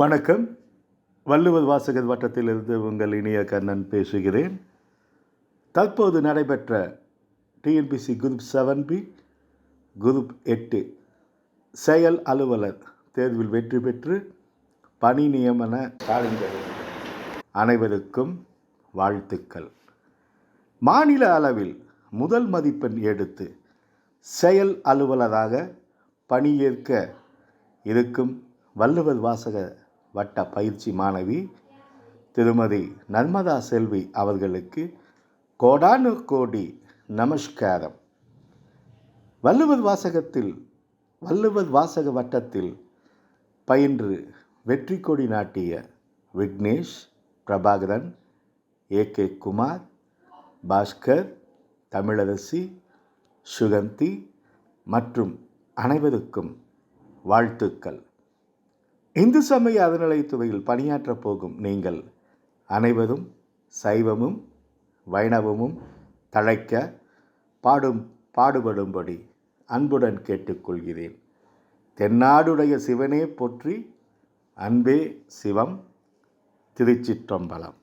வணக்கம். வள்ளுவர் வாசகர் வட்டத்திலிருந்து உங்கள் இனிய கண்ணன் பேசுகிறேன். தற்போது நடைபெற்ற TNPSC group seven B group எட்டு செயல் அலுவலர் தேர்வில் வெற்றி பெற்று பணி நியமன சாதனைகள் அனைவருக்கும் வாழ்த்துக்கள். மாநில அளவில் முதல் மதிப்பெண் எடுத்து செயல் அலுவலராக பணியேற்க இருக்கும் வள்ளுவர் வாசக வட்ட பயிற்சி மாணவி திருமதி நர்மதா செல்வி அவர்களுக்கு கோடானு கோடி நமஸ்காரம். வள்ளுவர் வாசகத்தில் வள்ளுவர் வாசக வட்டத்தில் பயின்று வெற்றி கொடி நாட்டிய விக்னேஷ் பிரபாகரன் ஏ கே குமார் பாஸ்கர் தமிழரசி சுகந்தி மற்றும் அனைவருக்கும் வாழ்த்துக்கள். இந்து சமய அறநிலையத்துறையில் பணியாற்றப் போகும் நீங்கள் அனைவரும் சைவமும் வைணவமும் தழைக்க பாடும் பாடுபடும்படி அன்புடன் கேட்டுக்கொள்கிறேன். தென்னாடுடைய சிவனே போற்றி அன்பே சிவம் திருச்சிற்றம்பலம்.